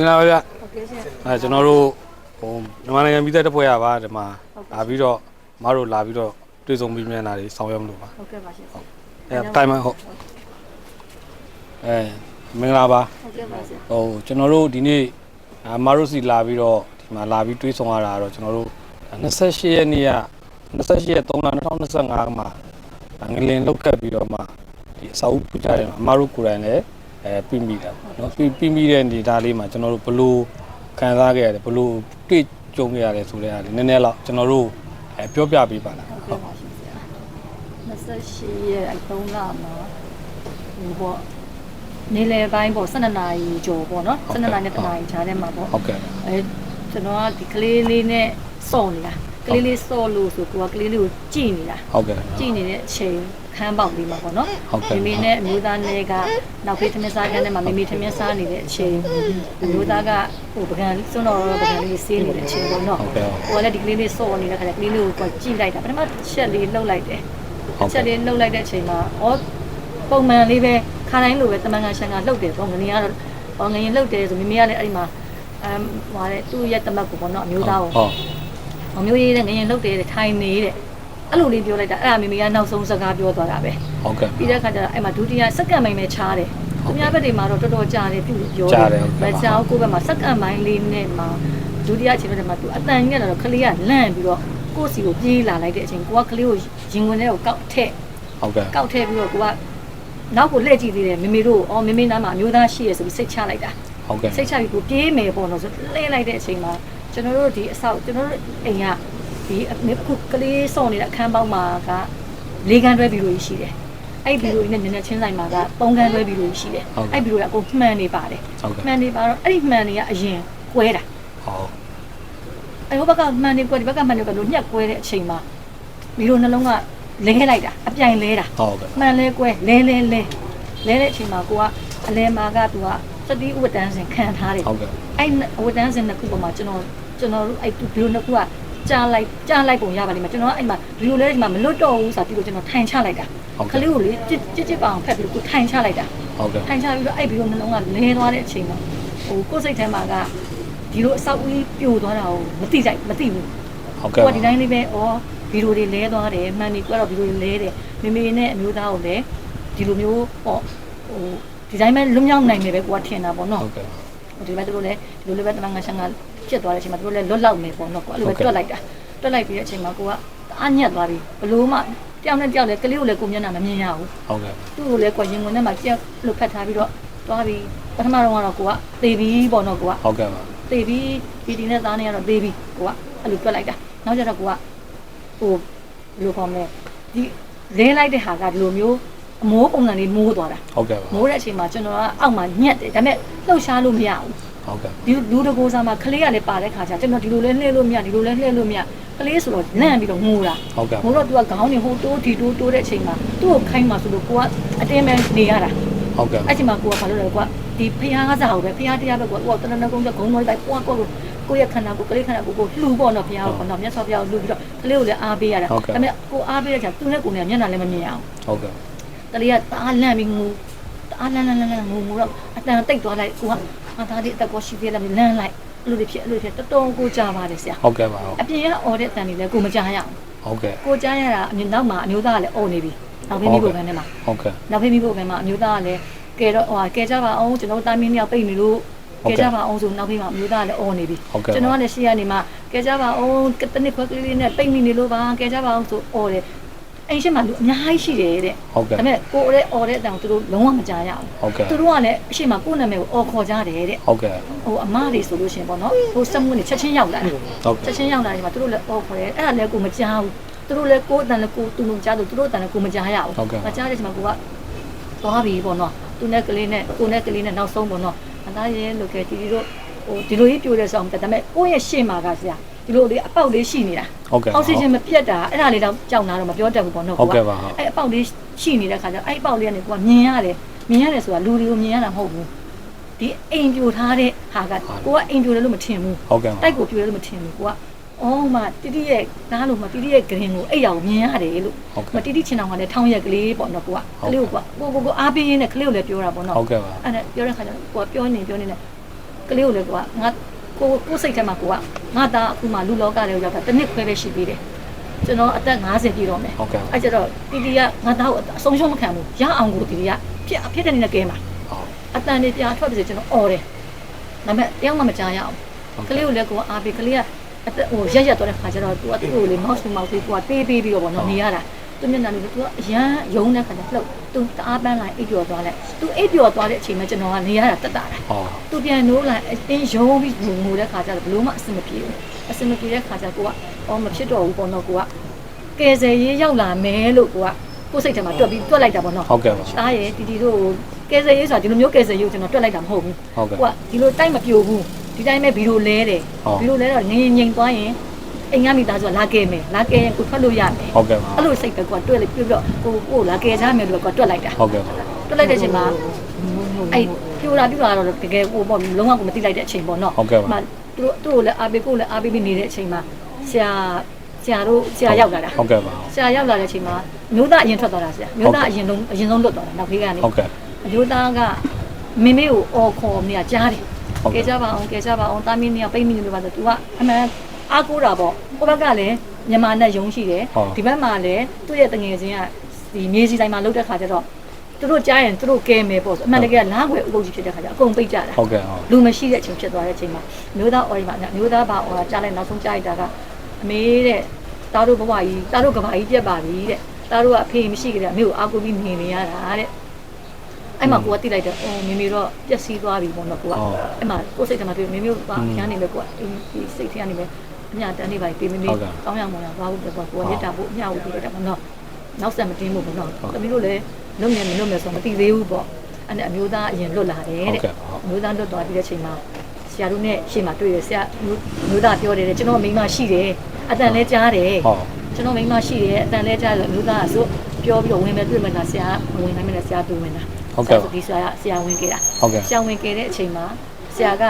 မင်္ဂလာပါဗျဟုတ်ကဲ့ရှင်အဲကျွန်တော်တို့ဟိုမြန်မာနိုင်ငံပြည်သက်တစ်ဖွဲ့ရပါဒီမှာလာပြီးတော့မအားတို့လာပြီးတော့တွေ့ဆုံပြီးမြန်တာတွေဆောင်ရွက်မလို့ပါဟုတ်ကဲ့ပါရှင်ဟုတ်အဲတိုင်မဟုတ်အဲမင်္ဂလာပါကဲ့ပါရှင်ဟိုကျွန်တော်တို့ဒီနေ့အမအားတို့စီလာပြီးတော့ဒီမှာလာပြီးတွေ့ဆုံရတာတော့ကျွန်တော်တို့28ရက်နေ့က28ရက်3လ2025မှာငလင်လောက်ခတ်ပြီးတော့မှဒီအစာအုပ်ပူကြတယ်မှာအမအားတို့ကိုယ်တိုင်လည်း အဲပြီးမိတာပေါ့နော်ပြီးပြီးမိတဲ့နေသားလေးမှာကျွန်တော်တို့ဘလို့ခံစားခဲ့ရတယ်ဘလို့တွေ့ကြုံခဲ့ရတယ်ဆိုတဲ့အားလေးနည်းနည်းတော့ကျွန်တော်တို့အဲပြောပြပေးပါလားဟုတ်ကဲ့ပါရှင်ဆရာ28ရက်အ3လမှာဟိုပေါ့နေလေပိုင်းပေါ့12နာရီကျော်ပေါ့နော်12နာရီနဲ့1နာရီခြားထဲမှာပေါ့ဟုတ်ကဲ့အဲကျွန်တော်ကဒီကလေးလေးနဲ့စော့နေတာကလေးလေးစော့လို့ဆိုကိုကကလေးလေးကိုကြည့်နေတာဟုတ်ကဲ့ကြည့်နေတဲ့အချိန်ခ န်းပေါက်လေးမှာပေါ့နော်ဟုတ်ကဲ့မိမိနဲ့အမျိုးသားနဲ့ကနောက်ဖေးသမင်းစားကန်းထဲမှာမိမိသမင်းစားနေတဲ့အချိန်အမျိုးသားကဟိုပကံစွန်းတော်ပကံလေးဆေးနေတဲ့အချိန်ပေါ့နော်ဟုတ်ကဲ့ဟိုကလည်းဒီကလေးလေးစော့နေတဲ့ခါကျကလေးလေးကိုကြည့်လိုက်တာပထမချက်လေးလှုပ်လိုက်တယ်ဟုတ်ချက်ကဲ့လေးလှုပ်လိုက်တဲ့အချိန်မှာဩပုံမှန်လေးပဲခါတိုင်းလိုပဲတမန်ကန်ရှန်ကလှုပ်တယ်ပေါ့ငနေကတော့ဟောငရင်လှုပ်တယ်ဆိုမိမိကလည်းအဲ့ဒီမှာအမ်ဟိုတဲ့သူ့ရဲ့တမက်ကိုပေါ့နော်အမျိုးသားကိုဟုတ်။အမျိုးကြီးတဲ့ငရင်လှုပ်တယ်တဲ့ထိုင်နေတဲ့ အဲ့လိုလေးပြောလိုက်တာအဲ့ဒါမိမိကနောက်ဆုံးစကားပြောသွားတာပဲဟုတ်ကဲ့။ပြီးတဲ့အခါကျတော့အဲ့မှာဒုတိယစက္ကန့်ပိုင်းပဲချားတယ်။သူများဘက်တွေမှာတော့တော်တော်ကြာတယ်ပြုပြောကြားတယ်ဟုတ်ကဲ့မချားကိုယ့်ဘက်မှာစက္ကန့်ပိုင်းလေးနဲ့မှာဒုတိယအချိန်တွေမှာသူအတန်ကြီးကတော့ခလေးကလန့်ပြီးတော့ကိုယ့်စီကိုပြေးလာလိုက်တဲ့အချိန်ကိုကကလေးကိုရင်ဝင်ထဲကိုကောက်ထည့်ဟုတ်ကဲ့ကောက်ထည့်ပြီးတော့ကိုကနောက်ကိုလှည့်ကြည့်သေးတယ်မေမေတို့အော်မေမေနားမှာအမျိုးသားရှိရဆိုပြီးစိတ်ချလိုက်တာ ဟုတ်ကဲ့ စိတ်ချပြီးကိုပြေးမယ်ပေါ့နော်ဆိုလှည့်လိုက်တဲ့အချိန်မှာကျွန်တော်တို့ဒီအဆောက်ကျွန်တော်တို့အိမ်က ဒီအခုကလေးစောင့်နေတဲ့အခန်းပေါက်မှာက၄ခန်းတွဲပြီးလို့ရှိတယ်အဲ့ဒီဘီလိုနဲ့နည်းနည်းချင်းဆိုင်မှာက၃ခန်းတွဲပြီးလို့ရှိတယ်အဲ့ဘီလိုကအကုန်မှန်နေပါတယ်ဟုတ်ကဲ့မှန်နေပါတော့အဲ့ဒီမှန်နေကအရင်ကွဲတာဟုတ်အဲ့ဟိုဘက်ကမှန်နေကွဲဒီဘက်ကမှန်နေကွဲလို့ညက်ကွဲတဲ့အချိန်မှာဘီလိုနှလုံးကလဲလိုက်တာအပြိုင်လဲတာဟုတ်ကဲ့မှန်လဲကွဲလဲလဲလဲလဲတဲ့အချိန်မှာကိုကအလဲမှာကသူကစတိဥဝတ္တန်းစင်ခံထားတယ်ဟုတ်ကဲ့အဲ့အဝတ္တန်းစင်နှစ်ခုပေါ်မှာကျွန်တော်ကျွန်တော်တို့အဲ့ဒီလိုနှစ်ခုက ကြားလိုက်ကြားလိုက်ပုံရပါလိမ့်မယ်ကျွန်တော်ကအဲ့မှာဒီလိုလဲဒီမှာမလွတ်တော့ဘူးဆိုတာပြီးတော့ကျွန်တော်ထိုင်ချလိုက်တာဟုတ်ခကဲ့လေးကိုလေကြစ်ကြစ်ကြစ်ပအောင်ဖက်ပြီးတော့ကိုထိုင်ချလိုက်တာဟုတ်ကဲ့ထိုင်ချပြီးတော့အဲ့ဒီလိုနှလုံးကလဲသွားတဲ့အချိန်မှာဟိုကိုယ်စိတ်ထဲမှာကဒီလိုအဆောက်အဦပြိုသွားတာကိုမသိကြမသိဘူးဟုတ်ကိုကဲ့ကဒီတိုင်းလေးပဲဩဗီဒီယိုတွေလဲသွားတယ်မှန်ပြီကွတော့ဗီဒီယိုတွေလဲတယ်မေမေနဲ့အမျိုးသားကိုလည်းဒီလိုမျိုးပေါ့ဟိုဒီတိုင်းပဲလွတ်မြောက်နိုင်တယ်ပဲကိုကထင်တာပေါ့နော်ဟုတ်ကဲ့ဒီဘက်တို့လည်းဒီလိုလေးပဲတမန်ငါရှန်က ဖြစ်သွားတဲ့အချိန်မှာတို့လည်းလွတ်လောက်နေပေါ့နော်ကိုအဲ့လိုပဲဟုတ်ကဲ့တွက်လိုက်တာတွက်လိုက်ပြီးတဲ့အချိန်မှာကိုကတအားညက်သွားပြီဘလို့မှတယောက်နဲ့တယောက်လည်းကလေးကိုလည်းကိုမျက်နှာမမြင်ရဘူးဟုတ်ကဲ့သူ့ကိုလည်းကိုရင်ဝင်ထဲမှာကြက်လို့ဖတ်ထားပြီးတော့သွားပြီးပထမတော့ကတော့ကိုကသေပြီးပေါ့နော်ကိုကဟုတ်ကဲ့ပါသေပြီးဒီဒီနဲ့သားနေကတော့သေပြီးကိုကအဲ့လိုတွက်လိုက်တာနောက်ကျတော့ကိုကဟိုဘယ်လိုခေါ်မလဲဒီလဲလိုက်တဲ့ဟာကဒီလိုမျိုးအမိုးပုံစံလေးမိုးသွားတာဟုတ်ကဲ့ပါမိုးတဲ့အချိန်မှာကျွန်တော်ကအောက်မှာညက်တယ်ဒါပေမဲ့လှုပ်ရှားလို့မရဘူး ဟုတ်ကဲ့ဒီလူတကိုးစားမှာကလေးကလည်းပါတဲ့ခါကျကျွန်တော်ဒီလိုလဲလှည့်လို့မရဒီလိုလဲလှည့်လို့မရကလေးဆိုတော့လန့်ပြီးတော့ငိုတာဟုတ်ကဲ့ငိုတော့ तू ကခေါင်းနေဟိုတိုးဒီတိုးတိုးတဲ့အချိန်မှာသူ့ကိုခိုင်းမှဆိုလို့ကိုကအတင်းပဲနေရတာဟုတ်ကဲ့အဲ့ချိန်မှာကိုကဘာလို့လဲကိုကဒီဖះကားစားကိုပဲဖះတရားပဲကိုကကိုကတနနကုန်းကဂုံတော်လိုက်ပွားကိုကိုရဲ့ခန္ဓာကိုကလေးခန္ဓာကိုကိုလှူပေါ့နော်ဖះကိုပေါ့နော်မြတ်စွာဘုရားကိုလှူပြီးတော့ကလေးကိုလည်းအားပေးရတာဒါပေမဲ့ကိုအားပေးတဲ့ချိန်သူနဲ့ကိုနဲ့မျက်နှာလည်းမမြင်အောင်ဟုတ်ကဲ့ကလေးကတအားလန့်ပြီးငိုတအားလန့်လန့်လန့်လန့်ငိုငိုတော့အတန်တိတ်သွားလိုက်ကိုက အာသားလေးအသက်ကိုရှိသေးလားလန့်လိုက်အဲ့လိုတွေဖြစ်အဲ့လိုဖြစ်တော်တော်ကိုကြားပါတယ်ဆရာဟုတ်ကဲ့ပါဟုတ်အပြင်ကအော်တဲ့အတန်တွေလည်းကိုမကြားရအောင်ဟုတ်ကဲ့ကိုကြားရတာအမြင်နောက်မှာအမျိုးသားကလည်းအော်နေပြီနောက်ဖေးမိဖို့ခံထဲမှာဟုတ်ကဲ့နောက်ဖေးမိဖို့ခံမှာအမျိုးသားကလည်းကဲတော့ဟိုကဲကြပါအောင်ကျွန်တော်တာမင်းမြောက်ပိတ်နေလို့ကဲကြပါအောင်ဆိုနောက်ဖေးမှာအမျိုးသားကလည်းအော်နေပြီဟုတ်ကဲ့ကျွန်တော်ကလည်းရှေ့ကနေမှကဲကြပါအောင်တနစ်ခွက်ကလေးလေးနဲ့ပိတ်မိနေလို့ပါကဲကြပါအောင်ဆိုအော်တယ် အိမ်ရှိမှလူအများကြီးရှိတယ်တဲ့ဟုတ်ကဲ့ဒါပေမဲ့ကိုရဲအော်တဲ့အတန်ကိုသူတို့လုံးဝမကြားရဘူးဟုတ်ကဲ့သူတို့ကလည်းအရှိမကိုယ့်နာမည်ကိုအော်ခေါ်ကြတယ်တဲ့ဟုတ်ကဲ့ဟိုအမတွေဆိုလို့ရှိရင်ပေါ့နော်ဟိုစက်မှုနဲ့ချက်ချင်းရောက်လာတယ်ဟုတ်ချကဲ့က်ချင်းရောက်လာတယ်မှာသူတို့လည်းအော်ခေါ်တယ်အဲ့ဒါလည်းကိုမကြားဘူးသူတို့လည်းကိုယ်အတန်လည်းကိုသူတို့ကြားလို့သူတို့အတန်လည်းကိုမကြားရဘူးမကြားတဲ့ချိန်မှာကိုကသွားပြီပေါ့နော်သူနဲ့ကလေးနဲ့ကိုနဲ့ကလေးနဲ့နောက်ဆုံးပေါ့နော်အသားရဲလို့ခဲ့တီတီတို့ဟိုဒီလိုကြီးပြိုတဲ့ဆောင်တက်ဒါပေမဲ့ကိုယ့်ရဲ့ရှေ့မှာကဆရာ ဒီလိုလေးအပေါက်လေးရှိနေတာဟုတ်ကဲ့အောက်ဆီဂျင်မပြတ်တာအဲ့ဒါလေးတော့ကြောက်လာတော့မပြောတတ်ဘူးပေါ့နော်ဟုတ်ကဲ့ပါဟုတ်အဲ့အပေါက်လေးရှိနေတဲ့ခါကျအဲ့အပေါက်လေးကနေကိုကမြင်ရတယ်မြင်ရတယ်ဆိုတာလူတွေကိုမြင်ရတာမဟုတ်ဘူးဒီအိမ်ပြိုထားတဲ့ဟာကကိုကအိမ်ပြိုတယ်လို့မထင်ဘူးဟုတ်ကဲ့ပါတိုက်ကိုပြိုတယ်လို့မထင်ဘူးကိုကအော်မတီတီရဲ့နားလို့မတီတီရဲ့ဂရင်ကိုအဲ့ရောက်မြင်ရတယ်လို့ဟုတ်မကဲ့တီတီချင်အောင်ကလည်းထောင်းရက်ကလေးပေါ့နော်ကိုကကလေးကိုကိုကိုကိုအားပေးရင်းနဲ့ကလေးကိုလည်းပြောတာပေါ့နော်ဟုတ်ကဲ့ပါအဲ့ဒါပြောတဲ့ခါကျတော့ကိုကပြောနေပြောနေနဲ့ကကလေးကိုလည်းကိုကငါ ကိုကိုစိတ်ထဲမှာကိုကငါသားအခုမှလူလောကထဲရောက်တာတစ်နှစ်ခွဲပဲရှိသေးတယ်ကျွန်တော်အသက်50ပြည့်တော့မယ်ဟုတ်ကဲ့အဲ့ကျတော့တီတီကငါသားကိုအဆုံးရှုံးမခံဘူးရအောင်ကိုတီတီကဖြစ်ဖြစ်တဲ့နေနဲ့ကဲမှာဟုတ်အတန်နေပြထွက်ပြီဆိုကျွန်တော်អော်တယ်ဒါပေမဲ့တယောက်မှမကြားရအောင်ကလေးကိုလည်းကိုကအားပေးကလေးကအသက်ဟိုရက်ရက်တော့တဲ့ခါကျတော့သူကသူ့ကိုလေမောက်စမောက်သေးကိုကပေးပေးပြီးတော့ဗောနော်နေရတာ သူမျက်နှာလေးသူကအရန်ယုံတဲ့ခါကျလှုပ်သူတအားပန်းလိုက်အိပ်ပျော်သွားလိုက်သူအိပ်ပျော်သွားတဲ့အချိန်မှာကျွန်တော်ကနေရတာတက်တာတာဟုတ်သူပြန်နိုးလာအတင်းယုံပြီးငိုတဲ့ခါကျတော့ဘလို့မှအဆင်မပြေဘူးအဆင်မပြေတဲ့ခါကျကိုကအော်မဖြစ်တော့ဘူးပေါ့နော်ကိုကကယ်ဆယ်ရေးရောက်လာမယ်လို့ကိုကကိုယ်စိတ်ထဲမှာတွက်ပြီးတွက်လိုက်တာပေါ့နော်ဟုတ်ကဲ့ပါတားရဲ့တီတီတို့ကယ်ဆယ်ရေးဆိုတာဒီလိုမျိုးကယ်ဆယ်ရေးကိုကျွန်တော်တွက်လိုက်တာမဟုတ်ဘူးဟုတ်ကဲ့ကိုကဒီလိုတိုက်မပြိုဘူးဒီတိုင်းပဲဘီလိုလဲတယ်ဟုတ်ဘီလိုလဲတော့ငင်းငိမ်သွားရင် အိမ်ကမိသားစုကလာကယ်မယ်လာကယ်ရင်ကိုထွက်လို့ရမယ်ဟုတ်ကဲ့ပါအဲ့လိုစိတ်ပဲကိုကတွက်လိုက်ပြတော့ကိုကိုလာကယ်ကြမယ်လို့ကိုကတွက်လိုက်တာဟုတ်ကဲ့ပါတွက်လိုက်တဲ့အချိန်မှာအဲ့ပြိုတာပြိုတာတော့တကယ်ကိုပေါ့လုံးဝကိုမသိလိုက်တဲ့အချိန်ပေါ့နော်ဟုတ်ကဲ့ပါမှသူတို့သူ့ကိုလည်းအားပေးကိုလည်းအားပေးပြီးနေတဲ့အချိန်မှာဆရာဆရာတို့ဆရာရောက်လာတာဟုတ်ကဲ့ပါဆရာရောက်လာတဲ့အချိန်မှာမျိုးသားအရင်ထွက်သွားတာဆရာမျိုးသားအရင်ဆုံးအရင်ဆုံးလွတ်သွားတာနောက်ခေတ်ကနေဟုတ်ကဲ့အမျိုးသားကမိမိကိုအော်ခေါ်နေရကြားတယ်ဟုတ်ကဲကဲ့ကြပါအောင်ကဲကြပါအောင်တာမင်းနေပိတ်မိနေလို့ပါဆို तू ကအမှန် အားကိုးတာပေါ့ကိုဘက်ကလည်းမြန်မာနဲ့ယုံရှိတယ်ဟုတ် ဒီဘက်မှာလည်းသူ့ရဲ့တငယ်ချင်းကဒီမြေစီတိုင်းမှာလောက်တဲ့ခါကျတော့သူတို့ကြားရင်သူတို့ကဲမယ်ပေါ့ဆိုအမှန်တကယ်လားခွဲဥပုပ်ကြီးဖြစ်တဲ့ခါကျအကုန်ပိတ်ကြတာ ဟုတ်ကဲ့ဟုတ် လူမရှိတဲ့အချိန်ဖြစ်သွားတဲ့အချိန်မှာမျိုးသားအော်ရီမှာမျိုးသားဘာအော်တာကြားလိုက်နောက်ဆုံးကြားလိုက်တာကအမေတဲ့တားတို့ဘဝကြီးတားတို့ကဘာကြီးပြက်ပါပြီတဲ့တားတို့ကအဖေမရှိကြတဲ့အမေကိုအားကိုးပြီးနေနေရတာတဲ့အဲ့မှာကိုကတိလိုက်တယ်အော်မေမေတော့ပျက်စီးသွားပြီပေါ့နော်ကိုကအဲ့မှာကိုယ်စိတ်ထဲမှာတွေ့မေမေကရမ်းနေပဲကိုကဒီစိတ်ထဲကနေပဲ အမြတန်းနေပါပြီမေမေတောင်းရမောင်းရသွားဖို့ပေါ့ကိုကရစ်တာဖို့အမြဖို့ပြလိုက်တာပေါ့နော်နောက်ဆက်မတင်းဖို့ပေါ့နော်သမီးတို့လည်းလုံနေမလုံနေဆိုမသိသေးဘူးပေါ့အဲ့ဒါအမျိုးသားအရင်လွတ်လာတယ်ဟုတ်တဲ့ကဲ့ပါဟုတ်မျိုးသားလွတ်သွားပြီးတဲ့ချိန်မှာဆရာတို့နဲ့ရှေ့မှာတွေ့ရဆရာမျိုးသားပြောတယ်တဲ့ကျွန်တော်မိန်းမရှိတယ်အတန်လဲကြားတယ်ဟုတ်ကျွန်တော်မိန်းမရှိတယ်အတန်လဲကြားတယ်မျိုးသားကဆိုပြောပြီးတော့ဝင်မယ်တွေ့မယ်လားဆရာမဝင်နိုင်မယ်လားဆရာတွေ့မယ်လားဟုတ်ကဲ့ပါဒီဆရာကဆရာဝင်ခဲ့တာဟုတ်ကဲ့ဆရာဝင်ခဲ့တဲ့အချိန်မှာဆရာက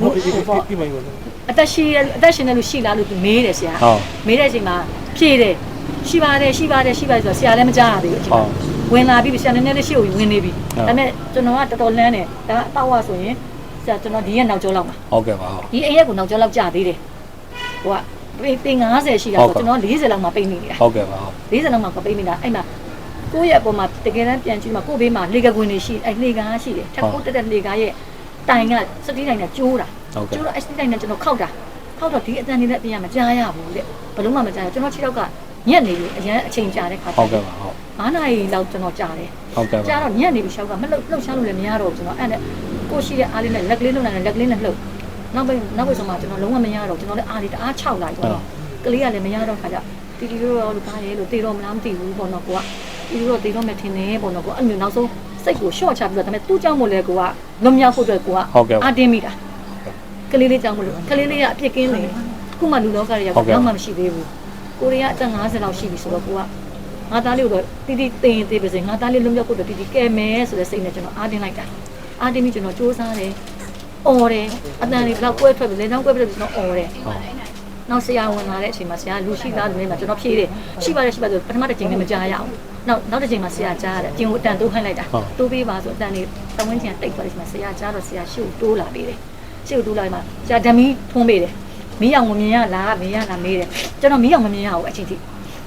ဟုတ်ပြီဟိုပေါ့ပြီပြီပြီ အသက်ရှိအသက်ရှင်တယ်လို့ရှိလားလို့သူမေးတယ်ဆရာဟုတ်မေးတဲ့အချိန်မှာဖြေတယ်ရှိပါတယ်ရှိပါတယ်ရှိပါတယ်ဆိုတော့ဆရာလည်းမကြားရသေးဘူးအချိန်ဟုတ်မှာဝင်လာပြီဆရာနည်းနည်းလေးရှေ့ကိုဝင်နေပြီဟုတ်ဒါပေမဲ့ကျွန်တော်ကတော်တော်လန်းတယ်ဒါအတော့ဝဆိုရင်ဆရာကျွန်တော်ဒီရက်နောက်ကျောလောက်မှာဟုတ်ကဲ့ပါဟုတ်ဒီအိမ်ရက်ကိုနောက်ကျောလောက်ကြာသေးတယ်ဟိုကပေပေ90ရှိတာဟုတ်ဆိုကဲ့ကျွန်တော်40လောက်မှာပိတ်နေနေတာဟုတ်ကဲ့ပါဟုတ်40လောက်မှာပိတ်နေတာအဲ့မှာကိုယ့်ရဲ့အပေါ်မှာတကယ်တမ်းပြန်ကြည့်မှာကိုယ့်ဘေးမှာလေကကွင်းတွေရှိအဲ့လေကားရှိတယ်ထက်ကိုတက်တဲ့လေကားရဲ့ တိုင်ကစတိတိုင်ကကျိုးတာဟုတ်ကဲ့ကျိုးတော့အဲ့စတိတိုင်ကကျွန်တော်ခောက်တာခောက်တော့ဒီအတန်နေနဲ့ပြင်ရမကြားရဘူးတဲ့ဘလို့မှမကြားရကျွန်တော်ခြေထောက်ကညက်နေပြီအရင်အချိန်ကြာတဲ့ခါဟုတ်ကဲ့ပါဟုတ်9နာရီလောက်ကျွန်တော်ကြာတယ်ဟုတ်ကဲ့ပါကြာတော့ညက်နေပြီရှောက်ကမလှုပ်လှုပ်ရှားလို့လည်းမရတော့ဘူးကျွန်တော်အဲ့နဲ့ကိုရှိတဲ့အားလေးနဲ့လက်ကလေးလှုပ်နိုင်တယ်လက်ကလေးနဲ့လှုပ်နောက်ပိုင်းနောက်ပိုင်းဆိုမှကျွန်တော်လုံးဝမရတော့ကျွန်တော်လည်းအားလေးတအားခြောက်လိုက်ပေါ့နော်ကလေးကလည်းမရတော့ခါကြတီတီတို့ရောလူကားရဲလို့တေတော့မလားမသိဘူးပေါ့နော်ကိုကတီတီတို့တေတော့မထင်နေပေါ့နော်ကိုအဲ့မျိုးနောက်ဆုံး စိတ်ကိုရှော့ချပြီးတော့ဒါပေမဲ့သူ့ကြောင့်မို့လဲကိုကလွန်မြောက်ဖို့အတွက်ကိုကဟုတ်ကဲ့ပါအားတင်းမိတာကလေးလေးကြောင့်မလို့ကလေးလေးကအပြစ်ကင်းလေခုမှလူလောကတွေရောက်တော့မှမရှိသေးဘူးကိုရီးယားအသက်50လောက်ရှိပြီဆိုတော့ကိုကငါသားလေးကိုတော့တီတီတင်ရင်သေးပါစေငါသားလေးလွန်မြောက်ဖို့အတွက်တီတီကဲမယ်ဆိုတဲ့စိတ်နဲ့ကျွန်တော်အားတင်းလိုက်တာအားတင်းပြီးကျွန်တော်စူးစမ်းတယ်អော်တယ်အတန်လေးဘလောက်ကွဲထွက်ပြီလေတောင်းကွဲပြတယ်ကျွန်တော်អော်တယ်ဟုတ်နောက်ဆရာဝင်လာတဲ့အချိန်မှာဆရာလူရှိလားလူနေမှာကျွန်တော်ဖြေတယ်ရှိပါတယ်ရှိပါတယ်ဆိုပထမတစ်ချိန်နဲ့မကြားရအောင် နောက်နောက်တစ်ချိန်မှာဆရာကြားရတယ်အကျင်ကိုအတန်တိုးခိုင်းလိုက်တာတိုးပေးပါဆိုအတန်လေးတဝင်းချင်တိတ်သွားတယ်ချိန်မှာဆရာကြားတော့ဆရာရှေ့ကိုတိုးလာပေးတယ်ရှေ့ကိုတိုးလာမှဆရာဓမီထုံးပေးတယ်မီးအောင်မမြင်ရလားမရလားမေးတယ်ကျွန်တော်မီးအောင်မမြင်ရဘူးအချိန်ထိ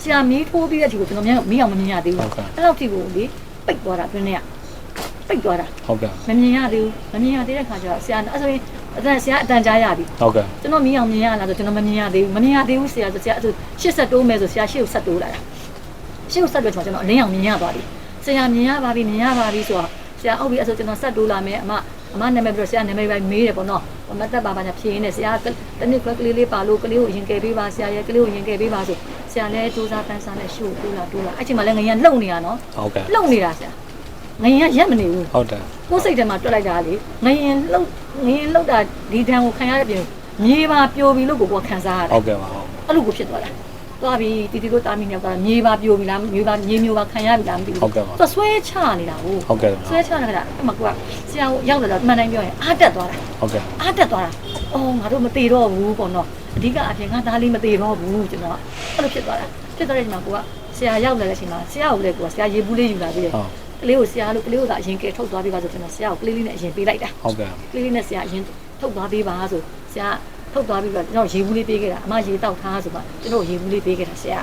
ဆရာမီးထိုးပြီးတဲ့အချိန်ကိုကျွန်တော်မီးအောင်မမြင်ရသေးဘူးအဲ့လောက်ထိကိုလေပိတ်သွားတာအတွင်းထဲကပိတ်သွားတာဟုတ်ကဲ့မမြင်ရသေးဘူးမမြင်ရသေးတဲ့ခါကျတော့ဆရာအဲ့ဆိုရင်အတန်ဆရာအတန်ကြားရပြီဟုတ်ကဲ့ကျွန်တော်မြင်အောင်မြင်ရလားဆိုကျွန်တော်မမြင်ရသေးဘူးမမြင်ရသေးဘူးဆရာဆိုဆရာအဲ့ရှစ်ဆက်တိုးမယ်ဆိုဆရာရှစ်ကိုဆက်တိုးလာတာ ရှစ်ကိုဆက်တိုးချင်ကျွန်တော်အလင်းအောင်မြင်ရသွားပြီဆရာမြင်ရပါပြီမြင်ရပါပြီဆိုတော့ဆရာအုပ်ပြီးအဲ့ဆိုကျွန်တော်ဆက်တိုးလာမယ်အမအမနာမည်ပြီးတော့ဆရာနာမည်ပဲမေးတယ်ပေါ့နော်မတ်တက်ပါပါညာဖြေရင်းနဲ့ဆရာတနစ်ခွက်ကလေးလေးပါလို့ကလေးကိုရင်ကယ်ပေးပါဆရာရဲ့ကလေးကိုရင်ကယ်ပေးပါဆိုဆရာလည်းစူးစမ်းပန်းစားနဲ့ရှုပ်တိုးလာတိုးလာအဲ့ချိန်မှာလည်းငရင်လှုပ်နေရနော်ဟုတ်ကဲ့လှုပ်နေတာဆရာငရင်ကရက်မနေဘူးဟုတ်တယ်ကိုယ်စိတ်ထဲမှာတွက်လိုက်တာလေငရင်လှုပ်ငရင်လှုပ်တာဒီတန်းကိုခံရတဲ့ပြင်မြေပါပြိုပြီလို့ကိုကခံစားရတယ်ဟုတ်ကဲ့ပါဟုတ်အဲ့လိုကိုဖြစ်သွားတာ သွားပြီတီတီတို့တာမီမြောက်ကမြေပါပြိုပြီလားမြေပါမြေမျိုးပါခံရပြီလားမသိဘူးဟုတ်ကဲ့ပါသူဆွဲချနေတာကိုဟုတ်ကဲ့ဆွဲချနေတာအဲ့မှာကိုကဆရာကိုရောက်လာတော့မှန်တိုင်းပြောရင်အားတက်သွားတာဟုတ်ကဲ့အားတက်သွားတာအော်ငါတို့မသေးတော့ဘူးပေါ့နော်အဓိကအပြင်ငါသားလေးမသေးတော့ဘူးကျွန်တော်အဲ့လိုဖြစ်သွားတာဖြစ်သွားတဲ့အချိန်မှာကိုကဆရာရောက်လာတဲ့အချိန်မှာဆရာကိုလည်းကိုကဆရာရေဘူးလေးယူလာပြီးတယ်ဟုတ်ကလေးကိုဆရာလို့ကလေးကိုသာအရင်ကဲထုတ်သွားပြီးပါဆိုကျွန်တော်ဆရာကိုကလေးလေးနဲ့အရင်ပေးလိုက်တာဟုတ်ကဲ့ကလေးလေးနဲ့ဆရာအရင်ထုတ်သွားပေးပါဆိုဆရာ ထုတ်သွားပြီးတော့ကျွန်တော်ရေဘူးလေးပေးခဲ့တာအမရေတောက်ထားဆိုမှကျွန်တော်ရေဘူးလေးပေးခဲ့တာဆရာ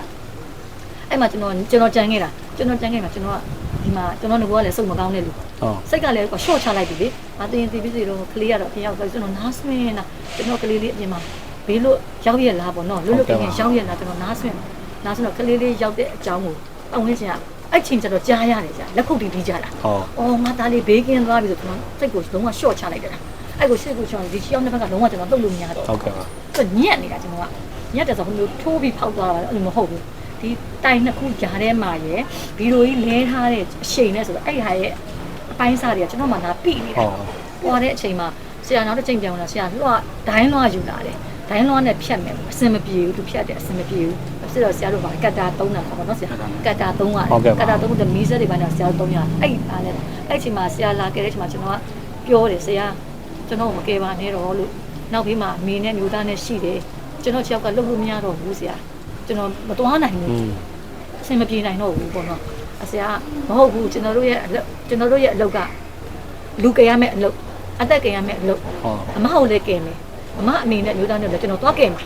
အဲ့မှာကျွန်တော်ကျွန်တော်ကြံခဲ့တာကျွန်တော်ကြံခဲ့မှာကျွန်တော်ကဒီမှာကျွန်တော်ငကောကလည်းစုံမကောင်းတဲ့လူဟုတ်စိတ်ကလည်းရှော့ချလိုက်ပြီလေ။အတင်းတီးပြီးစီတော့ကလေးကတော့ပြင်ရောက်တော့ကျွန်တော်နားဆွင်းနေတာကျွန်တော်ကလေးလေးအပြင်မှာဘေးလို့ရောက်ရလားပေါ့နော်လွတ်လွတ်ကင်းကင်းရောက်ရလားကျွန်တော်နားဆွင်းနားဆွင်းတော့ကလေးလေးရောက်တဲ့အကြောင်းကိုပတ်ဝန်းကျင်ကအဲ့ချိန်ကျတော့ကြားရတယ်ကြာလက်ခုပ်တီးပြီးကြတာဟုတ်။အော်ငါသားလေးဘေးကင်းသွားပြီဆိုကျွန်တော်စိတ်ကိုလုံးဝရှော့ချလိုက်တယ်။ အဲ့ကိုရှေ့ကိုချောင်းဒီချောင်းတစ်ဖက်ကလုံးဝကျွန်တော်တုတ်လို့မရတော့ဟုတ်ကဲ့ပါသူညက်နေတာကျွန်တော်ကညက်တယ်ဆိုဟိုလိုထိုးပြီးဖောက်သွားတာအဲ့လိုမဟုတ်ဘူးဒီတိုင်နှစ်ခုကြားထဲမှာရယ်ဗီဒီယိုကြီးလဲထားတဲ့အချိန်နဲ့ဆိုတော့အဲ့ဟာရဲ့အပိုင်းစားတွေကကျွန်တော်မှလာပြိနေတာဟုတ်ပေါ်တဲ့အချိန်မှာဆရာနောက်တစ်ချိန်ပြောင်းလာဆရာလွှတ်ဒိုင်းလွှတ်ယူလာတယ်ဒိုင်းလွှတ်နဲ့ဖြတ်မယ်အစင်မပြေဘူးသူဖြတ်တယ်အစင်မပြေဘူးဆိုတော့ဆရာတို့ကကတ်တာသုံးတာပေါ့နော်ဆရာကတ်တာသုံးရတယ်ကတ်တာသုံးတဲ့မီးစက်တွေပိုင်းတော့ဆရာတို့သုံးရအဲ့အားနဲ့အဲ့ချိန်မှာဆရာလာခဲ့တဲ့အချိန်မှာကျွန်တော်ကပြောတယ်ဆရာ ကျွန်တော်မကယ်ပါနဲ့တော့လို့နောက်ပြီးမှမိနဲ့မျိုးသားနဲ့ရှိတယ်ကျွန်တော်ချောက်ကလှုပ်လို့မရတော့ဘူးဆရာကျွန်တော်မတွားနိုင်ဘူးอืมအဆင်မပြေနိုင်တော့ဘူးပေါ့နော်အစရာမဟုတ်ဘူးကျွန်တော်တို့ရဲ့အလုပ်ကျွန်တော်တို့ရဲ့အလုပ်ကလူကယ်ရမယ့်အလုပ်အသက်ကယ်ရမယ့်အလုပ်ဟုတ်အမဟုတ်လည်းကယ်မယ်အမအမေနဲ့မျိုးသားနဲ့လည်းကျွန်တော်သွားကယ်မှာ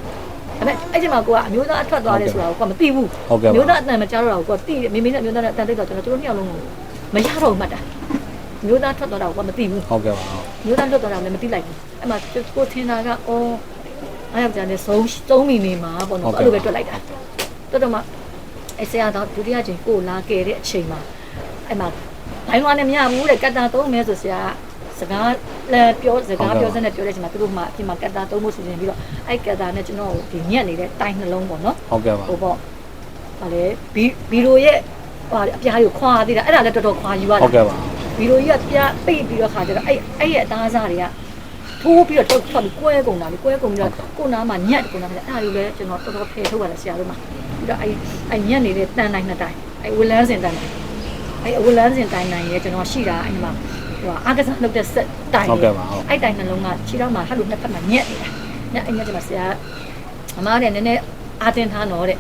ဒါပေမဲ့အဲ့ဒီမှာကိုကအမျိုးသားအထွက်သွားတယ်ဆိုတာကိုကမသိဘူးဟုတ်ကဲ့ပါမျိုးသားအတန်မကြားတော့ဘူးကိုကသိတယ်မိမိနဲ့မျိုးသားနဲ့အတန်သိတော့ကျွန်တော်တို့နှစ်ယောက်လုံးကိုမရတော့မှတ်တာမျိုးသားထွက်သွားတာကိုကမသိဘူးဟုတ်ကဲ့ပါဟုတ် မျိုးသားလွတ်သွားတာလည်းမသိလိုက်ဘူးအဲ့မှာကိုထင်တာကအော်အားယောက်ျားနဲ့သုံးသုံးမိနေမှာပေါ့နော်အဲ့လိုပဲတွက်လိုက်တာတော်တော်မှအဲ့ဆရာတော့ဒုတိယချိန်ကိုလာခဲ့တဲ့အချိန်မှာအဲ့မှာဘိုင်းလွားနဲ့မရဘူးတဲ့ကတ်တာသုံးမယ်ဆိုဆရာစကားလည်းပြောစကားပြောစနဲ့ပြောတဲ့အချိန်မှာသူတို့မှအပြင်မှာကတ်တာသုံးဖို့စီစဉ်ပြီးတော့အဲ့ကတ်တာနဲ့ကျွန်တော်ဒီညက်နေတဲ့တိုင်းနှလုံးပေါ့နော်ဟုတ်ကဲ့ပါဟိုပေါ့ဟာလေဘီဘီလိုရဲ့ဟာအပြားကိုခွာသေးတာအဲ့ဒါလည်းတော်တော်ခွာယူရတာဟုတ်ကဲ့ပါ ဗီဒီယိုကြီးကပြပိတ်ပြီးတော့ခါကြတော့အဲ့အဲ့ရဲ့အသားစားတွေကထိုးပြီးတော့ထုတ်ထွက်ပြီးကွဲကုန်တာလေကွဲကုန်ပြီးတော့ကိုနားမှာညက်ကုန်တာလေအဲ့ဒါလိုလဲကျွန်တော်တော်တော်ဖယ်ထုတ်ရတာဆရာတို့မှာပြီးတော့အဲ့အဲ့ညက်နေတဲ့တန်တိုင်းနှစ်တိုင်းအဲ့ဝလန်းစင်တန်တိုင်းအဲ့ဝလန်းစင်တိုင်းတိုင်းရဲ့ကျွန်တော်ရှိတာအဲ့ဒီမှာဟိုအာကစားလုပ်တဲ့စက်တိုင်းဟုတ်ကဲ့ပါဟုတ်အဲ့တိုင်းနှလုံးကခြေထောက်မှာဟတ်လို့နှစ်ဖက်မှာညက်နေတာညက်အဲ့ညက်ကျမှဆရာအမားတဲ့နည်းနည်းအာတင်ထားတော့တဲ့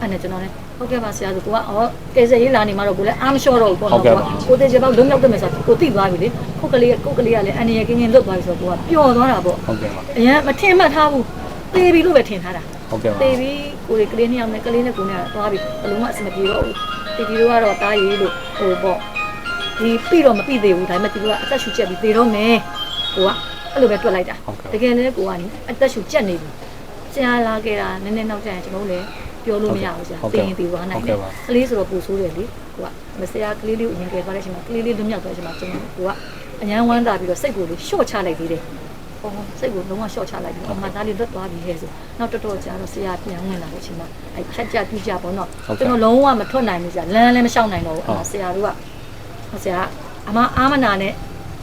အဲ့နဲ့ကျွန်တော်လည်း ဟုတ်ကဲ့ပါဆရာဆိုကိုကအော်ကယ်ဆယ်ရေးလာနေမှာတော့ကိုလည်းအားမလျှော့တော့ဘူးပေါ့နော်ကိုကကိုတေချေပေါက်လုံးရောက်တယ်မယ်ဆိုတော့ကိုတိသွားပြီလေခုတ်ကလေးကိုတ်ကလေးကလည်းအန်ရကင်းကင်းလွတ်သွားပြီဆိုတော့ကိုကပျော်သွားတာပေါ့ဟုတ်ကဲ့ပါအရင်မထင်မှတ်ထားဘူးသေပြီလို့ပဲထင်ထားတာဟုတ်ကဲ့ပါသေပြီကိုလေးကလေးနှစ်ယောက်နဲ့ကလေးနဲ့ကိုနဲ့သွားပြီဘလုံးဝအဆင်မပြေတော့ဘူးတေဒီတို့ကတော့တားရီလို့ဟိုပေါ့ဒီပြီတော့မပြီသေးဘူးဒါပေမဲ့ဒီကအသက်ရှူချက်ပြီးသေတော့မယ်ကိုကအဲ့လိုပဲတွက်လိုက်တာဟုတ်ကဲ့တကယ်လည်းကိုကနေအသက်ရှူချက်နေပြီကြာလာခဲ့တာနည်းနည်းနောက်ကျရင်ကျွန်တော်တို့လည်း ပြောလို့မရဘူးဆရာဟုတ်သိကဲ့ရင်ပြီးသွားနိုင်ဟုတ်တကဲ့ယ်ပါကလေးဆိုတော့ပူဆိုးတယ်လေကိုကမစရာကလေးလေးကိုအရင်ကယ်သွားတဲ့အချိန်မှာကလေးလေးလွတ်မြောက်သွားတဲ့အချိန်မှာကျွန်တော်ကိုကအញ្ញမ်းဝမ်းသာပြီးတော့စိတ်ကိုလေးရှော့ချလိုက်သေးတယ်အော်စိတ်ကိုလုံးဝရှော့ချလိုက်ပြီးတော့အမှသားလေးလွတ်သွားပြီဟဲ့ဆိုနောက်တော်တော်ကြာတော့ဆရာပြန်ဝင်လာတဲ့အချိန်မှာအဲဖြတ်ကြပြကြပေါ့နော်ကျွန်တော်လုံးဝမထွက်နိုင်ဘူးဆရာလမ်းလည်းမလျှောက်နိုင်တော့ဘူးအဲ့ဒါဆရာတို့ကဆရာအမအာမနာနဲ့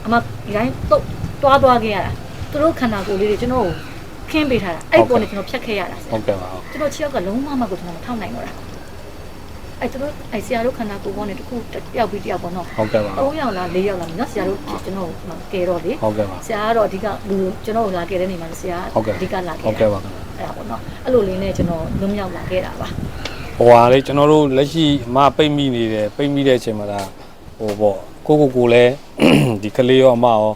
အမဒီတိုင်းတော့တွားသွားခဲ့ရတာသူတို့ခန္ဓာကိုယ်လေးတွေကျွန်တော်ကို ခင်းပေးထားတာအဲ့ပေါ်နေကျွန်တော်ဖြတ်ခဲ့ရတာဆရာဟုတ်ကဲ့ပါဟုတ်ကျွန်တော်ခြေရောက်ကလုံးဝမကိုကျွန်တော်မထောက်နိုင်တော့တာအဲ့သူတို့အဲ့ဆရာတို့ခန္ဓာကိုယ်ပေါ်နေတခုတယောက်ပြီးတယောက်ပေါ့နော်ဟုတ်ကဲ့ပါ၃ယောက်လား၄ယောက်လားမသိနော်ဆရာတို့ကျွန်တော်ကဲတော့လေဟုတ်ကဲ့ပါဆရာကတော့အဓိကလူကျွန်တော်လာခဲ့တဲ့နေမှာဆရာဟုတ်ကဲ့အဓိကလာခဲ့ဟုတ်ကဲ့ပါအဲ့ဒါပေါ့နော်အဲ့လိုလေးနဲ့ကျွန်တော်လွတ်မြောက်လာခဲ့တာပါဟိုဟာလေကျွန်တော်တို့လက်ရှိအမပိတ်မိနေတယ်ပိတ်မိတဲ့အချိန်မှာဒါဟိုပေါ့ကိုကိုကိုလည်းဒီကလေးရောအမရော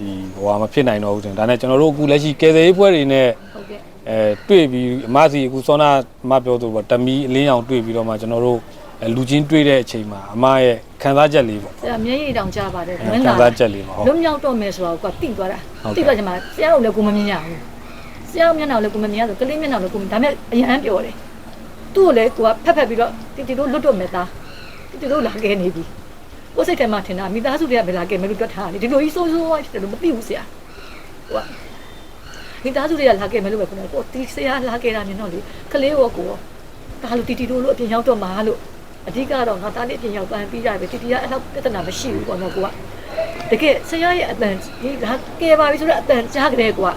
ဒီဟိုဟာမဖြစ်နိုင်တော့ဘူးဆိုရင်ဒါနဲ့ကျွန်တော်တို့အခုလက်ရှိကယ်ဆယ်ရေးပွဲတွေနဲ့ဟုတ်ကဲ့အဲတွေ့ပြီးအမစီအခုစောနာအမပြောသူပေါ့တမီအလင်းအောင်တွေ့ပြီးတော့မှကျွန်တော်တို့အဲလူချင်းတွေ့တဲ့အချိန်မှာအမရဲ့ခံစားချက်လေးပေါ့ဆရာမျက်ရည်တောင်ကြပါတယ်အဲဝင်ခံလာစားချက်လေးပေါ့ဟုတ်လွတ်မြောက်တော့မယ်ဆိုတော့ကတိသွားတာဟုတ်ကဲ့တိသွားချင်မှာဆရာတို့လည်းကိုမမြင်ရဘူးဆရာတို့မျက်နှာကိုလည်းကိုမမြင်ရဆိုကလေးမျက်နှာကိုလည်းကိုမဒါပေမဲ့အရန်ပြောတယ်သူ့ကိုလည်းကိုကဖက်ဖက်ပြီးတော့တီတီတို့လွတ်တော့မယ်သားတီတီတို့လာခဲ့နေပြီ ကိုယ်စိတ်ထဲမှာထင်တာမိသားစုတွေကဘယ်လာခဲ့မယ်လို့တွက်ထားတယ်ဒီလိုကြီးစိုးစိုးဝိုင်းဖြစ်တယ်လို့မသိဘူးဆရာဟိုကမိသားစုတွေကလာခဲ့မယ်လို့ပဲပြောတယ်ကိုတီဆရာလာခဲ့တာမြင်တော့လေကလေးရောကိုရောဒါလို့တီတီတို့လို့အပြင်ရောက်တော့မှာလို့အဓိကတော့ငါသားလေးအပြင်ရောက်သွားပြီးကြပြီတီတီကအဲ့လောက်ပြဿနာမရှိဘူးပေါ့နော်ကိုကတကယ်ဆရာရဲ့အတန်ဒီဒါကဲပါပြီဆိုတော့အတန်ကြားကြတဲ့ကွာ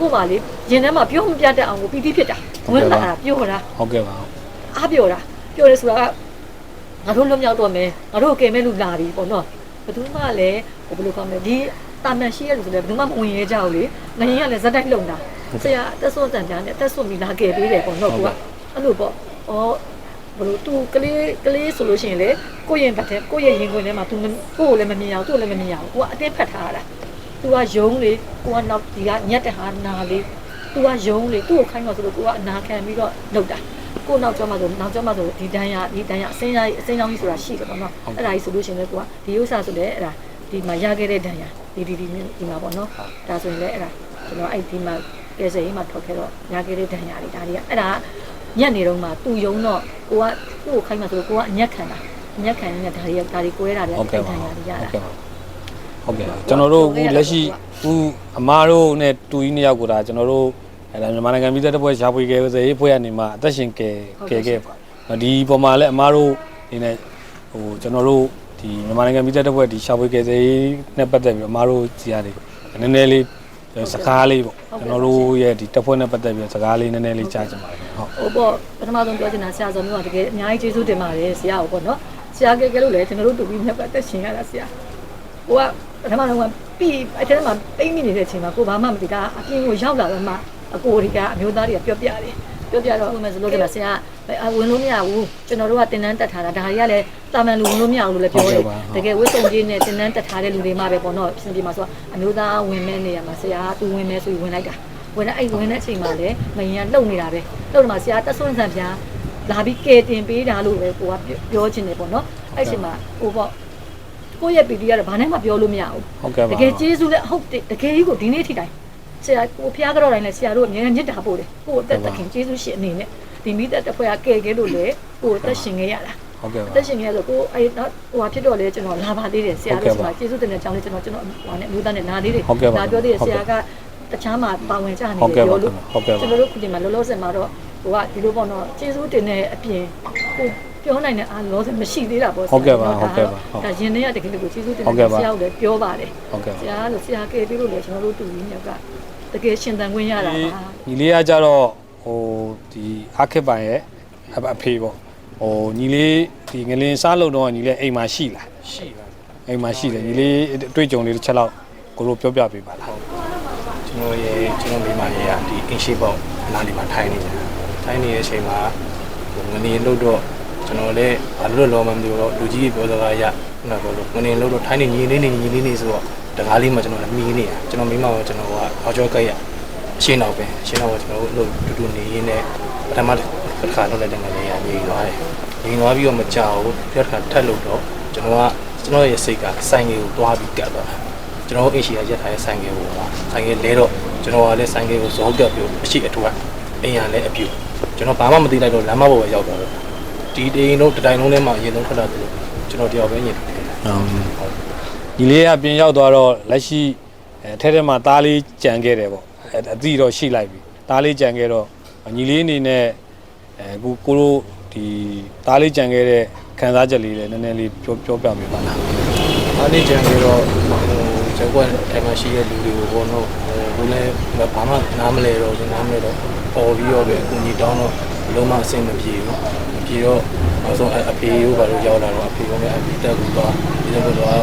ကိုပါလေရင်ထဲမှာပြောမပြတတ်အောင်ကိုပီတိဖြစ်တာဝင်လာတာပြောတာဟုတ်ကဲ့ပါဟုတ်အားပြောတာပြောတယ်ဆိုတာက ငါတို့လွတ်မြောက်တော့မယ်ငါတို့ကဲမဲ့လူလာပြီပေါ့နော်ဘယ်သူမှလည်းဟိုဘယ်လိုကောင်းလဲဒီတာမန်ရှိရလူဆိုလည်းဘယ်သူမှမဝင်ရဲကြဘူးလေငရင်ကလည်းဇက်တိုက်လုံတာဆရာတက်ဆွတ်တန်ပြန်နဲ့တက်ဆွတ်ပြီးလာကဲပေးတယ်ပေါ့နော်ကိုကအဲ့လိုပေါ့ဩဘလို့သူကလေးကလေးဆိုလို့ရှိရင်လေကိုယ့်ရင်ဘက်ထဲကိုယ့်ရဲ့ရင်ခွင်ထဲမှာသူကိုယ့်ကိုလည်းမမြင်အောင်သူ့ကိုလည်းမမြင်အောင်ကိုကအတင်းဖက်ထားတာ तू ကယုံလေကိုကနောက်ဒီကညက်တဲ့ဟာနာလေ तू ကယုံလေသူ့ကိုခိုင်းတော့ဆိုလို့ကိုကအနာခံပြီးတော့လုပ်တာ ကိုနောက်ကျောင်းမှာဆိုနောက်ကျောင်းမှာဆိုဒီတန်းရဒီတန်းရအစင်းရအစင်းကြောင်းကြီးဆိုတာရှိတယ်ပေါ့နော်အဲ့ဒါကြီးဆိုလို့ရှိရင်လည်းကိုကဒီဥစ္စာဆိုလည်းအဲ့ဒါဒီမှာရခဲ့တဲ့တန်းရဒီဒီဒီဒီမှာပေါ့နော်ဒါဆိုရင်လည်းအဲ့ဒါကျွန်တော်အဲ့ဒီမှာကဲစရေးမှာထွက်ခဲ့တော့ရခဲ့တဲ့တန်းရတွေဒါတွေကအဲ့ဒါညက်နေတော့မှသူယုံတော့ကိုကကိုကိုခိုင်းမှာဆိုလို့ကိုကအညက်ခံတာအညက်ခံနေတာဒါတွေကဒါတွေကိုရဲတာတွေဟုတ်ကဲ့တပါန်းရဟုတ်တွေရကဲ့တာပါဟုတ်ကဲ့ပါကျွန်တော်တို့အခုလက်ရှိအခုအမားတို့နဲ့တူကြီးနှစ်ယောက်ကဒါကျွန်တော်တို့ အဲဒါမြန်မာနိုင်ငံပြည်သက်တစ်ပွဲရှားပွေခဲ့စေပွဲကနေမှအသက်ရှင်ကယ်ကယ်ခဲ့ပါဒီပုံမှာလည်းအမားတို့ဒီနဲ့ဟိုကျွန်တော်တို့ဒီမြန်မာနိုင်ငံပြည်သက်တစ်ပွဲဒီရှားပွေခဲ့စေနဲ့ပတ်သက်ပြီးအမားတို့ကြည်ရတယ်နည်းနည်းလေးစကားလေးပေါ့ကျွန်တော်တို့ရဲ့ဒီတပ်ဖွဲ့နဲ့ပတ်သက်ပြီးစကားလေးနည်းနည်းလေးကြားချင်ပါတယ်ဟုတ်ဟိုပေါ့ပထမဆုံးပြောချင်တာဆရာဇော်မျိုးကတကယ်အများကြီးကျေးဇူးတင်ပါတယ်ဆရာကိုပေါ့နော်ဆရာကဲကဲလို့လည်းကျွန်တော်တို့တူပြီးမြတ်ပတ်သက်ရှင်ရတာဆရာဟိုကပထမဆုံးကပြီးအဲ့ထဲမှာပိတ်မိနေတဲ့အချိန်မှာကိုဘာမှမသိတာအပြင်ကိုရောက်လာတော့မှ အကိုတွေကအမျိုးသားတွေကပြောပြတယ်ပြောပြတော့ဥမဲ့ဆိုလို့ကဆရာဝင်လို့မရဘူးကျွန်တော်တို့ကတင်တန်းတက်ထားတာဒါတွေကလည်းတာမန်လူဝင်လို့မရဘူးလို့လည်းပြောတယ်တကယ်ဝတ်စုံကြီးနဲ့တင်တန်းတက်ထားတဲ့လူတွေမှပဲပေါ့နော်ပြင်ပြမှာဆိုအမျိုးသားဝင်မဲ့နေရမှာဆရာကသူဝင်မဲ့ဆိုပြီးဝင်လိုက်တာဝင်တဲ့အဲ့ဝင်တဲ့အချိန်မှာလည်းမရင်ကလှုပ်နေတာပဲလှုပ်တယ်မှာဆရာတက်ဆွန်းဆန်ပြားလာပြီးကဲတင်ပေးတာလို့ပဲကိုကပြောချင်တယ်ပေါ့နော်အဲ့အချိန်မှာဟိုပေါ့ကိုယ့်ရဲ့ပီတီကတော့ဘာနဲ့မှပြောလို့မရဘူးဟုတ်ကဲ့ပါတကယ်ကျေးဇူးလည်းဟုတ်တယ်တကယ်ကြီးကိုဒီနေ့ထိတိုင် ဆရာကိုဖျားကြတော့တိုင်းလည်းဆရာတို့အများကြီးမြစ်တာပို့တယ်ကိုယ့်အသက်တခင်ကျေးဇူးရှင်အနေနဲ့ဒီမိသက်တစ်ဖွဲ့ကကဲကဲလို့လေကိုယ့်အသက်ရှင်ခဲ့ရတာဟုတ်ကဲ့ပါအသက်ရှင်ခဲ့ရဆိုကိုအဲ့တော့ဟိုဟာဖြစ်တော့လေကျွန်တော်လာပါသေးတယ်ဆရာတို့ဆိုတာကျေးဇူးတင်တဲ့အကြောင်းလေးကျွန်တော်ကျွန်တော်ဟိုနဲ့မျိုးသားနဲ့လာသေးတယ်ဟုတ်ကဲ့ပါလာပြောသေးတယ်ဆရာကတခြားမှာပါဝင်ကြနေဟုတ်တကဲ့ယ်ပါပြောလို့ဟုတ်ကဲ့ပါကျွန်တော်တို့ခုဒီမှာလောလောဆယ်မှာတော့ဟိုကဒီလိုပေါ့နော်ကျေးဇူးတင်တဲ့အပြင်ကို ပြောနိုင်တဲ့အားလောလောဆယ်မရှိသေးတာပေါ့ဟုတ်ကဲ့ပါဟုတ်ကဲ့ပါဟုတ်ဒါရင်ထဲကတကယ်လို့ကျေးဇူးတင်ဟုတ်တဲ့ကဲ့ပါဆရာကိုလည်းပြောပါတယ်ဟုတ်ကဲ့ဆရာလို့ဆရာကဲပြီးလို့လေကျွန်တော်တို့တူရင်းမြောက်ကတကယ်ရှင်သန်ခွင့်ရတာပါညီလေးကကြတော့ဟိုဒီအခက်ပိုင်ရဲ့အအဖေပေါ့ဟိုညီလေးဒီငလင်စားလုံတော့ညီလေးအိမ်မှာရှိလားရှိပါအိမ်မှာရှိတယ်ညီလေးအတွေ့အကြုံလေးတစ်ချက်လောက်ကိုလိုပြောပြပေးပါလားကျွန်တော်ရဲ့ကျွန်တော်မိမရဲ့ဒီအင်ရှိပေါ့အနားလေးမှာထိုင်နေတယ်ထိုင်နေတဲ့အချိန်မှာဟိုငနေလို့တော့ ကျွန်တော်လည်းဘာလို့လောမှမသိတော့လူကြီးပြောစကားရခုနကပြောလို့ငနေလို့တော့ထိုင်နေညီလေးနေညီလေးနေဆိုတော့တကားလေးမှာကျွန်တော်လည်းမိနေတာကျွန်တော်မိမကကျွန်တော်ကအောက်ကျော်ကက်ရအရှင်းတော့ပဲအရှင်းတော့ကျွန်တော်တို့တူတူနေရင်းနဲ့ပထမတစ်ခါတော့လည်းငနေရညီသွားတယ်ညီသွားပြီးတော့မကြောက်ဘူးတစ်ခါထပ်လို့တော့ကျွန်တော်ကကျွန်တော်ရဲ့စိတ်ကစိုင်းလေးကိုတွားပြီးကတ်သွားတာကျွန်တော်အိမ်ရှိရရက်ထားတဲ့ဆိုင်ကယ်ကိုပါဆိုင်ကယ်လဲတော့ကျွန်တော်ကလည်းဆိုင်ကယ်ကိုဇောကပ်ပြီးအရှိအထွတ်အိမ်ရလည်းအပြူကျွန်တော်ဘာမှမသိလိုက်တော့လမ်းမပေါ်ပဲရောက်သွားတော့ ဒီတိန်တို့တတိုင်လုံးထဲမှာအရင်ဆုံးထွက်လာတယ်ကျွန်တော်တယောက်ပဲညင်တယ်ညီလေးကပြင်ရောက်သွားတော့လက်ရှိအဲထဲထဲမှာသားလေးကြံခဲ့တယ်ပေါ့အဲအသီးတော့ရှိလိုက်ပြီသားလေးကြံခဲ့တော့ညီလေးအနေနဲ့အဲကိုကိုတို့ဒီသားလေးကြံခဲ့တဲ့ခံစားချက်လေးလည်းနည်းနည်းလေးပြောပြောပြပေးပါလားအားလေးကြံပြီးတော့ဟိုဇက်ကွက်ထိုင်မှာရှိတဲ့လူတွေကိုဘောတော့ဟိုလည်းဘာမှနားမလဲတော့နားမလဲတော့ပေါ်ပြီးတော့ပဲအကူကြီးတောင်းတော့ လုံးဝအဆင်မပြေဘူးမပြေတော့နောက်ဆုံးအဖေတို့ဘာလို့ရောက်လာတော့အဖေကလည်းအဖေတက်ကူတော့ဒီလိုတော့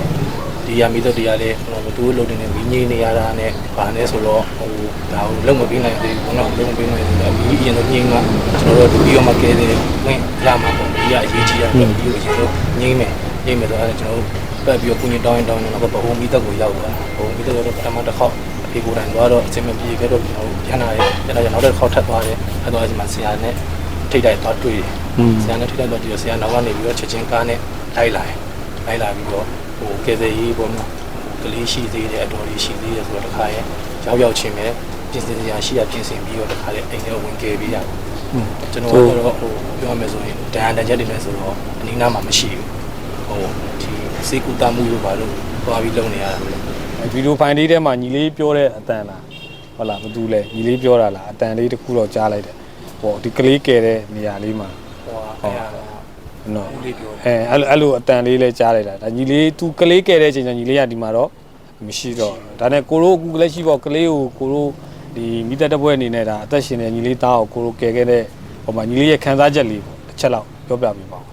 ဒီရမီတော့တရားလေးကျွန်တော်တို့လုပ်နေတဲ့မင်းကြီးနေရတာနဲ့ဘာနဲ့ဆိုတော့ဟိုဒါကိုလုံးမပေးနိုင်သေးဘူးတော့လုံးမပေးနိုင်သေးဘူးအပြီးအရင်တော့ညင်းကကျွန်တော်တို့ပြီးတော့မှကဲတယ်ဝင်ရမှာပေါ့ဒီကအရေးကြီးရတယ်ပြီးတော့ကျွန်တော်ညင်းမယ်ညင်းမယ်ဆိုတော့ကျွန်တော်ပတ်ပြီးတော့ကုညတောင်းရင်တောင်းရင်တော့ဘုံမီတက်ကိုရောက်သွားဘုံမီတက်တော့ပထမတစ်ခေါက်အဖေကိုယ်တိုင်သွားတော့အစင်မပြေခဲ့တော့ကျွန်တော်ရန်နာရဲ့ရန်နာရနောက်တစ်ခေါက်ထပ်သွားတယ်အဲတော့ဒီမှာဆရာနဲ့ ထိတ်တိုက်သွားတွေ့တယ်ဆရာနဲ့ထိတ်တိုက်သွားတွေ့ဆရာနောက်ကနေပြီးတော့ချက်ချင်းကားနဲ့လိုက်လာတယ်လိုက်လာပြီးတော့ဟိုကဲစေးကြီးပေါ့နော်ကလေးရှိသေးတယ်အတော်လေးရှိသေးတယ်ဆိုတော့တစ်ခါရဲ့ရောက်ရောက်ချင်းပဲပြင်ဆင်စရာရှိရပြင်ဆင်ပြီးတော့တစ်ခါရဲ့အိမ်ထဲဝင်ခဲ့ပြီးရကျွန်တော်ကတော့ဟိုပြောရမယ်ဆိုရင်ဒဏ်ရာတကြက်တွေနဲ့ဆိုတော့အနည်းနာမှမရှိဘူးဟိုဒီစေကူတာမှုလို့ပါလို့သွားပြီးလုပ်နေရတာဗီဒီယိုဖိုင်လေးထဲမှာညီလေးပြောတဲ့အတန်လားဟုတ်လားဘာတူလဲညီလေးပြောတာလားအတန်လေးတစ်ခုတော့ကြားလိုက်တယ် ဟောဒီကလေးကယ်တဲ့နေရာလေးမှာဟိုအဲ့ဒါနော်ဦးလေးပြောအဲအဲ့လိုအဲ့လိုအတန်လေးလဲကြားလိုက်တာဒါညီလေး तू ကလေးကယ်တဲ့အချိန်ကျညီလေးကဒီမှာတော့မရှိတော့ဒါနဲ့ကိုရိုးအခုလက်ရှိပေါ့ကလေးကိုကိုရိုးဒီမိသက်တပွဲအနေနဲ့ဒါအသက်ရှင်နေညီလေးသားကိုကိုရိုးကယ်ခဲ့တဲ့ဟိုမှာညီလေးရဲ့ခံစားချက်လေးပေါ့တစ်ချက်လောက်ပြောပြပေးပါဦး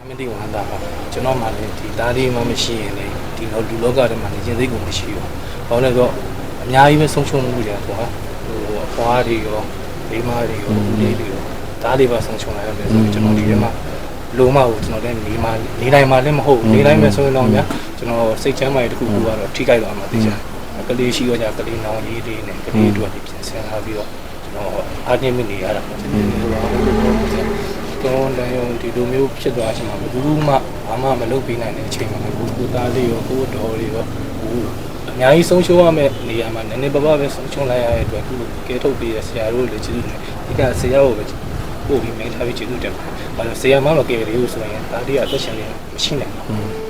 အမတိဝန္တာပါကျွန်တော်မှလည်းဒီသားလေးမှမရှိရင်လေဒီလောလူလောကထဲမှာနေရင်သိကုန်မရှိဘူး။ဘာလို့လဲဆိုတော့အများကြီးပဲဆုံးရှုံးမှုတွေကွာဟိုအဖွားတွေရော မိမတွေရောဦးလေးတွေရောသားလေးပါဆုံးရှုံးလာရတယ်ဆိုတော့ကျွန်တော်ဒီထဲမှာလုံးမကိုကျွန်တော်လည်းနေမနေတိုင်းမှလည်းမဟုတ်နေတိုင်းပဲဆိုရင်တော့များကျွန်တော်စိတ်ချမ်းသာရေးတစ်ခုခုကတော့ထိခိုက်သွားမှသိချင်ကလေးရှိတော့じゃကလေးနောင်ရေးလေးနဲ့ကလေးတို့ကပြင်ဆင်လာပြီးတော့ကျွန်တော်အားတင်းမနေရတာပေါ့ကျွန်တော်တို့ကတော့တန်ရုံဒီလိုမျိုးဖြစ်သွားချိန်မှာဘယ်သူမှဘာမှမလုပ်ပေးနိုင်တဲ့အချိန်မှာကိုကိုသားလေးရောကိုတော်လေးရောဟို အများကြီးဆုံးရှုံးရမယ့်နေရာမှာနည်းနည်းပါးပါးပဲဆုံးရှုံးလိုက်ရတဲ့အတွက်ခုကဲထုတ်ပေးရဆရာတို့လည်းကျေးဇူးတင်ဒီကဆရာကိုပဲပို့ပြီးမိထားပြီးကျေးဇူးတင်ပါတယ်။ဘာလို့ဆရာမမကဲကလေးကိုဆိုရင်ဒါလေးကအသက်ရှင်နေမရှိနိုင်ဘူး